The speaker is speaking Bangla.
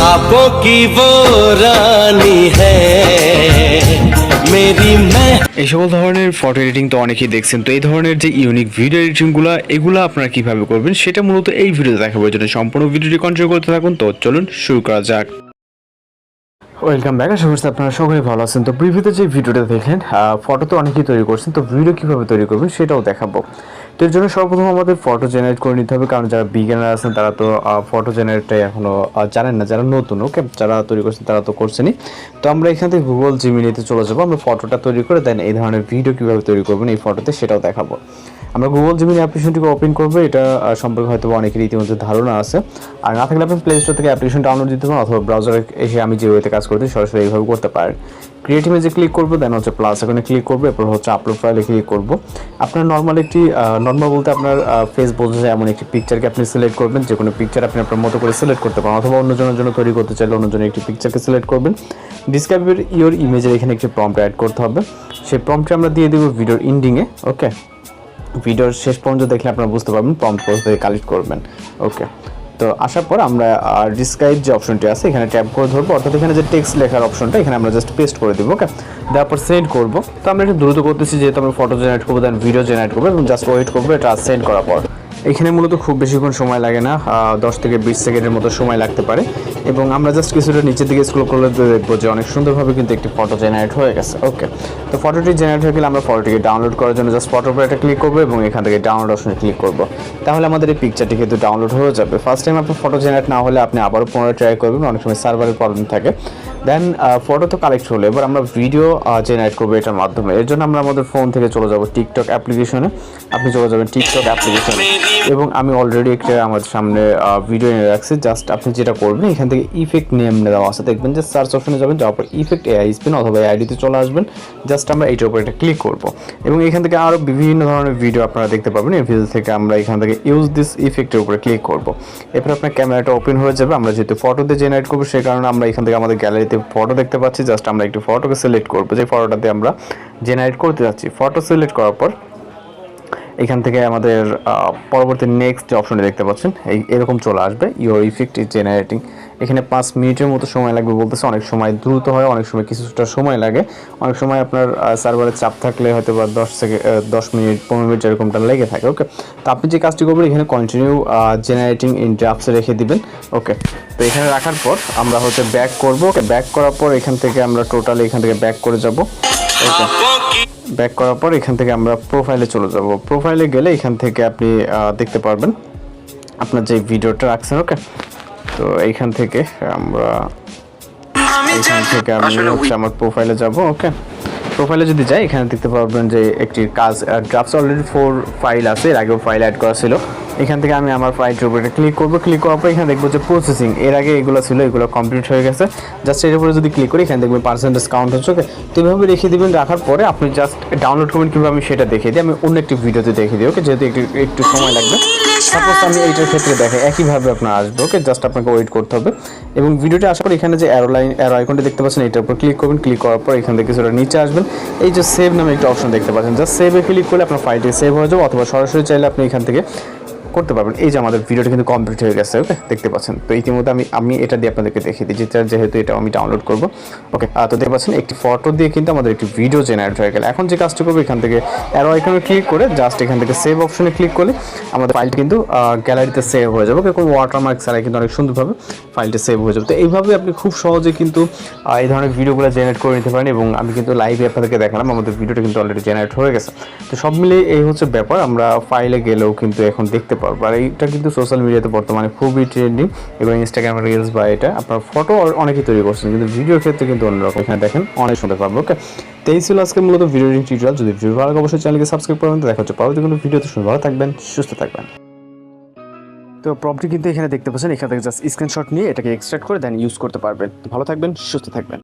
ख्वाबों की वो रानी है मेरी मैं এই সকল ধরনের ফটো এডিটিং তো অনেকেই দেখছেন তো এই ধরনের যে ইউনিক ভিডিও এডিটিংগুলো এগুলো আপনারা কিভাবে করবেন সেটা মূলত এই ভিডিওতে দেখাবো এই জন্য সম্পূর্ণ ভিডিওটি কন্টিনিউ করতে থাকুন তো চলুন শুরু করা যাক ওয়েলকাম ব্যাক আশা করছি আপনারা সকলেই ভালো আছেন তো প্রিভিউতে যে ভিডিওটা দেখলেন ফটো তো অনেকেই তৈরি করছেন তো ভিডিও কিভাবে তৈরি করবেন সেটাও দেখাবো তো এর জন্য সর্বপ্রথম আমাদের ফটো জেনারেট করে নিতে হবে, কারণ যারা বিজ্ঞানার আছেন তারা তো ফটো জেনারেটটাই এখনও জানেন না, যারা নতুন ওকে যারা তৈরি করছেন তারা তো করছেনই। তো আমরা এখান থেকে গুগল জিমিনিতে চলে যাব, আমরা ফটোটা তৈরি করে দেন এই ধরনের ভিডিও কীভাবে তৈরি করবেন এই ফটোতে সেটাও দেখাবো। আমরা গুগল জিমিনি অ্যাপ্লিকেশনটিকে ওপেন করব, এটা সম্পর্কে হয়তো অনেকের ইতিমধ্যে ধারণা আছে। আর না থাকলে আপনি প্লে স্টোর থেকে অ্যাপ্লিকেশন ডাউনলোড দিতে পারেন, অথবা ব্রাউজারে এসে আমি যে ওয়েতে কাজ করতে সরাসরি এইভাবে করতে পারেন। ক্রিয়েট ইমেজে ক্লিক করব দেন হচ্ছে প্লাস এখানে ক্লিক করব, এরপর হচ্ছে আপলোড ফাইলে ক্লিক করব। আপনার নর্মাল একটি নর্মাল বলতে আপনার ফেস বোঝা যায় এমন একটি পিকচারকে আপনি সিলেক্ট করবেন, যে কোনো পিকচার আপনি আপনার মতো করে সিলেক্ট করতে পারেন, অথবা অন্যজনের জন্য তৈরি করতে চাইলে অন্যজনের একটি পিকচারকে সিলেক্ট করবেন। ডিসক্রাইবের ইওর ইমেজের এখানে একটি প্রম্পট অ্যাড করতে হবে। সেই প্রম্পটে আমরা দিয়ে দেবো ভিডিওর ইন্ডিংয়ে ওকে ভিডিওর শেষ পর্যন্ত দেখলে আপনারা বুঝতে পারবেন প্রম্পট থেকে কালেক্ট করবেন ওকে তো আসার পর আমরা ডিসক্রাইব যে অপশনটি আছে, এখানে ট্যাপ করে ধরবো। অর্থাৎ এখানে যে টেক্সট লেখার অপশনটা এখানে আমরা জাস্ট পেস্ট করে দেবো ওকে তারপর পর সেন্ড করব। তো আমরা একটু দ্রুত করতেছি, যেহেতু আমরা ফটো জেনারেট করব দেন ভিডিও জেনারেট করব, এবং জাস্ট ওয়েট করব, এটা সেন্ড করার পর। এখানে মূলত খুব বেশিক্ষণ সময় লাগে না দশ থেকে বিশ সেকেন্ডের মতো সময় লাগতে পারে। এবং আমরা জাস্ট কিছুটা নিচের দিকে স্ক্রল করলে দেখব যে অনেক সুন্দরভাবে কিন্তু একটি ফটো জেনারেট হয়ে গেছে। ওকে তো ফটোটি জেনারেট হয়ে গেলে আমরা ফটোটিকে ডাউনলোড করার জন্য জাস্ট ফটো একটা ক্লিক করব এবং এখান থেকে ডাউনলোড অপশনে ক্লিক করব। তাহলে আমাদের এই পিকচারটি কিন্তু ডাউনলোড হয়ে যাবে। ফার্স্ট টাইম আপনার ফটো জেনারেট না হলে আপনি আবারও পুনরায় ট্রাই করবেন, অনেক সময় সার্ভারের প্রবলেম থাকে। দেন ফটো তো কালেক্ট হলো। এবার আমরা ভিডিও জেনারেট করব এটার মাধ্যমে। এর জন্য আমরা আমাদের ফোন থেকে চলে যাব টিকটক অ্যাপ্লিকেশনে আপনি চলে যাবেন টিকটক অ্যাপ্লিকেশনে এবং আমি অলরেডি একটা আমার সামনে ভিডিও এনে রাখছি। জাস্ট আপনি যেটা করবেন, এখান থেকে ইফেক্ট নেম দেওয়া আছে। দেখবেন যে সার্চ অপশনে যাবেন, যাওয়ার পর ইফেক্ট এআই স্পিন অথবা আইডিতে চলে আসবেন। জাস্ট আমরা এইটার উপর একটা ক্লিক করব। এবং এখান থেকে আরও বিভিন্ন ধরনের ভিডিও আপনারা দেখতে পাবেন এই ভিডিও থেকে আমরা এখান থেকে ইউজ দিস ইফেক্টের উপরে ক্লিক করব। এরপর আপনার ক্যামেরাটা ওপেন হয়ে যাবে। আমরা যেহেতু ফটোতে জেনারেট করব সেই কারণে আমরা এখান থেকে আমাদের গ্যালারিতে ফটো দেখতে পাচ্ছি। জাস্ট আমরা একটু ফটোকে সিলেক্ট করব। যে ফটোটাতে আমরা জেনারেট করতে যাচ্ছি। ফটো সিলেক্ট করার পর এখান থেকে আমাদের পরবর্তী নেক্সট যে অপশনটি দেখতে পাচ্ছেন। এই, এরকম চলে আসবে। ইউর ইফেক্ট ইজ জেনারেটিং এখানে পাঁচ মিনিটের মতো সময় লাগবে বলতেছে। অনেক সময় দ্রুত হয়, অনেক সময় কিছুটা সময় লাগে। অনেক সময় আপনার সার্ভারে চাপ থাকলে হয়তো বা দশ থেকে দশ মিনিট, পনেরো মিনিট এরকমটা লেগে থাকে। ওকে তো আপনি যে কাজটি করবেন, এখানে কন্টিনিউ জেনারেটিং ইন ড্রাফটসে রেখে দিবেন। ওকে তো এখানে রাখার পর আমরা হচ্ছে ব্যাক করব। ওকে ব্যাক করার পর এখান থেকে আমরা টোটালি এখান থেকে ব্যাক করে যাব। ওকে ব্যাক করার পর এখান থেকে আমরা প্রোফাইলে চলে যাব। প্রোফাইলে গেলে এখান থেকে আপনি দেখতে পারবেন আপনার যে ভিডিওটা রাখছেন ওকে তো এইখান থেকে আমরা এখান থেকে আমি হচ্ছে আমার প্রোফাইলে যাব ওকে প্রোফাইলে যদি যাই এখানে দেখতে পারবেন যে একটি কাজ ড্রাফটস অলরেডি ফোর ফাইল আছে এর আগেও ফাইল অ্যাড করা ছিল। এখান থেকে আমি আমার ফাইলটির উপরে ক্লিক করব। ক্লিক করার পর এখানে দেখব যে প্রসেসিং এর আগে এগুলো ছিল, এগুলো কমপ্লিট হয়ে গেছে। জাস্ট এর উপরে যদি ক্লিক করি, এখানে দেখবেন পার্সেন্টেজ কাউন্ট হচ্ছে। ওকে তো এইভাবে রেখে দিবেন, রাখার পরে আপনি জাস্ট ডাউনলোড করবেন কীভাবে আমি সেটা দেখিয়ে দিই। আমি অন্য একটি ভিডিওতে দেখিয়ে দিই ওকে যেহেতু একটু একটু সময় লাগবে। সাপোজ আমি এইটার ক্ষেত্রে দেখে, একইভাবে আপনার আসবে ওকে জাস্ট আপনাকে ওয়েট করতে হবে। এবং ভিডিওটি আসার পর এখানে যে অ্যারো লাইন অ্যারো আইকনটি দেখতে পাচ্ছেন, এটার উপর ক্লিক করবেন। ক্লিক করার পর এখান থেকে কিছুটা নিচে আসবেন। এই যে সেভ নামে একটা অপশন দেখতে পাচ্ছেন। জাস্ট সেভে ক্লিক করলে আপনার ফাইলটি সেভ হয়ে যাবে, অথবা সরাসরি চাইলে আপনি এখান থেকে করতে পারবেন। এই যে আমাদের ভিডিওটা কিন্তু কমপ্লিট হয়ে গেছে ওকে দেখতে পাচ্ছেন। তো ইতিমধ্যে আমি আমি এটা দিয়ে আপনাদেরকে দেখিয়ে দিই। যেটা যেহেতু এটা আমি ডাউনলোড করব ওকে তো দেখতে পাচ্ছেন, একটি ফটো দিয়ে কিন্তু আমাদের একটি ভিডিও জেনারেট হয়ে গেল। এখন যে কাজটা করব, এখান থেকে অ্যারো আইকনে ক্লিক করে জাস্ট এখান থেকে সেভ অপশনে ক্লিক করলে আমাদের ফাইলটি কিন্তু গ্যালারিতে সেভ হয়ে যাবে ওকে কোনো ওয়াটারমার্ক ছাড়াই কিন্তু অনেক সুন্দরভাবে ফাইলটি সেভ হয়ে যাবে। তো এইভাবে আপনি খুব সহজে কিন্তু এই ধরনের ভিডিওগুলো জেনারেট করে নিতে পারেন এবং আমি কিন্তু লাইভে আপনাদেরকে দেখালাম, আমাদের ভিডিওটা কিন্তু অলরেডি জেনারেট হয়ে গেছে। তো সব মিলে এই হচ্ছে ব্যাপার। আমরা ফাইলে গেলেও কিন্তু এখন দেখতে পারব আর এইটা কিন্তু সোশ্যাল মিডিয়াতে বর্তমানে খুবই ট্রেন্ডিং এবং ইনস্টাগ্রাম রিলস বা এটা আপনার ফটো অনেকেই তৈরি করছেন, কিন্তু ভিডিওর ক্ষেত্রে কিন্তু অন্যরকম। এখানে দেখেন, অনেক সুন্দর পারব ওকে তো এই ছিল আজকে মূলত ভিডিও টিউটোরিয়াল যদি ভিডিও ভালো লাগে, অবশ্যই চ্যানেলকে সাবস্ক্রাইব করবেন দেখা হচ্ছে পরবর্তী কোনো ভিডিওতে শুনে ভালো থাকবেন, সুস্থ থাকবেন। তো প্রবটি কিন্তু এখানে দেখতে পাচ্ছেন। এখান থেকে জাস্ট স্ক্রিনশট নিয়ে এটাকে এক্সট্রাক্ট করে দেন ইউজ করতে পারবেন। ভালো থাকবেন, সুস্থ থাকবেন।